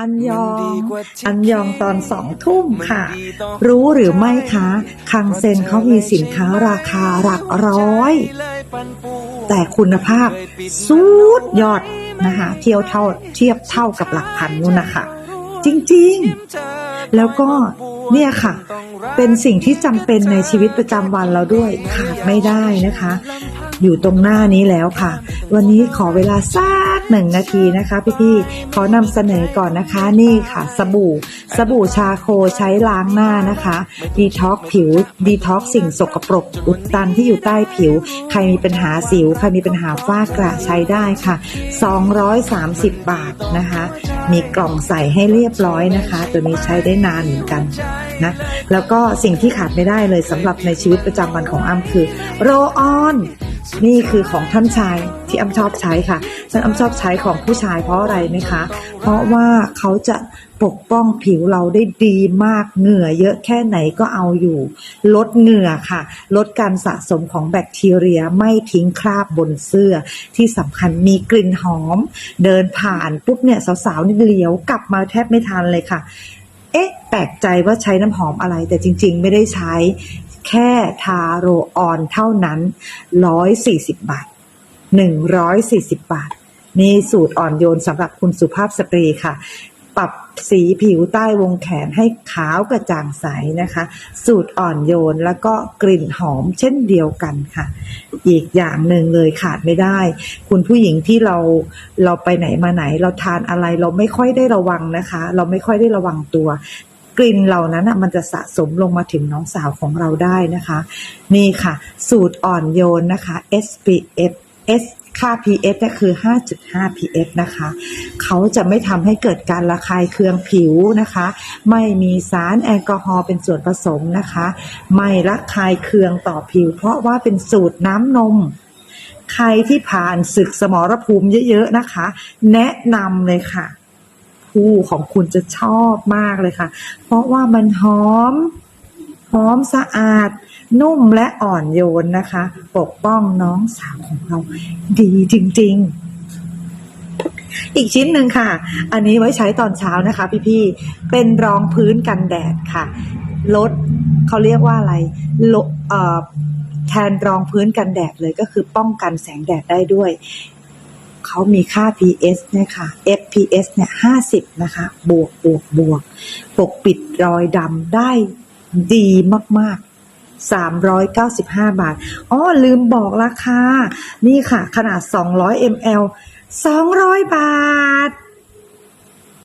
อันยอง อันยองตอนสองทุ่มค่ะ รู้หรือไม่คะ คังเซ็นเขามีสินค้าราคาหลักร้อย แต่คุณภาพสุดยอดนะคะเทียวเท่าเทียบเท่ากับหลักพันนู่นนะคะจริงๆ แล้วก็เนี่ยค่ะ เป็นสิ่งที่จำเป็นในชีวิตประจำวันเราด้วยขาดไม่ได้นะคะ อยู่ตรงหน้านี้แล้วค่ะ วันนี้ขอเวลาสักหนึ่งนาทีนะคะพี่ๆขอนำเสนอก่อนนะคะนี่ค่ะ สบู่ สบู่ชาโคใช้ล้างหน้านะคะดีท็อกผิวดีท็อกสิ่งสกปรกอุดตันที่อยู่ใต้ผิว ใครมีปัญหาสิว ใครมีปัญหาฝ้ากระใช้ได้ค่ะ 230 บาทนะคะ มีกล่องใส่ให้เรียบร้อยนะคะ ตัวนี้ใช้ได้นานเหมือนกันนะแล้วก็สิ่งที่ขาดไม่ได้เลยสำหรับในชีวิตประจำวันของอ้ำคือ โรออน นี่คือของท่านชายที่อ้ำชอบใช้ค่ะฉันอ้ำชอบใช้ของผู้ชายเพราะอะไรไหมคะ เพราะว่าเขาจะปกป้องผิวเราได้ดีมากเหงื่อเยอะแค่ไหนก็เอาอยู่ ลดเหงื่อค่ะ ลดการสะสมของแบคทีเรียไม่ทิ้งคราบบนเสื้อ ที่สำคัญมีกลิ่นหอม เดินผ่านปุ๊บเนี่ยสาวๆนี่เหลียวกลับมาแทบไม่ทันเลยค่ะ เอ๊ะ แปลกใจว่าใช้น้ำหอมอะไรแต่จริงๆ ไม่ได้ใช้ แค่ทาโรออนเท่านั้น 140 บาท 140 บาท นี่สูตรอ่อนโยนสำหรับคุณสุภาพสตรีค่ะ ปรับสีผิวใต้วงแขนให้ขาวกระจ่างใสนะคะ สูตรอ่อนโยนแล้วก็กลิ่นหอมเช่นเดียวกันค่ะ อีกอย่างหนึ่งเลยขาดไม่ได้ คุณผู้หญิงที่เราเราไปไหนมาไหน เราทานอะไรเราไม่ค่อยได้ระวังนะคะ เราไม่ค่อยได้ระวังตัว กลิ่นเหล่านั้นน่ะมันจะสะสมลงมาถึงน้องสาวของเราได้นะคะ นี่ค่ะ สูตรอ่อนโยนนะคะ SPF S ค่า pH เนี่ยคือ 5.5 pH นะคะ เขาจะไม่ทำให้เกิดการระคายเคืองผิวนะคะ ไม่มีสารแอลกอฮอล์เป็นส่วนผสมนะคะ ไม่ระคายเคืองต่อผิว เพราะว่าเป็นสูตรน้ำนม ใครที่ผ่านศึกสมรภูมิเยอะๆนะคะ แนะนำเลยค่ะ คู่ของคุณจะชอบมากเลยค่ะ เพราะว่ามันหอม หอมสะอาด นุ่มและอ่อนโยนนะคะ ปกป้องน้องสาวของเรา ดีจริง ๆอีกชิ้นหนึ่งค่ะ อันนี้ไว้ใช้ตอนเช้านะคะ พี่ๆ เป็นรองพื้นกันแดดค่ะ ลดเขาเรียกว่าอะไรลดแทนรองพื้นกันแดดเลยก็คือป้องกันแสงแดดได้ด้วย เขามีค่า PS เนี่ยค่ะ FPS เนี่ย50นะคะ บวกบวกบวก ปกปิดรอยดำได้ดีมากๆ395 บาท อ๋อ ลืมบอกราคา นี่ค่ะ ขนาด 200 ml 200 บาท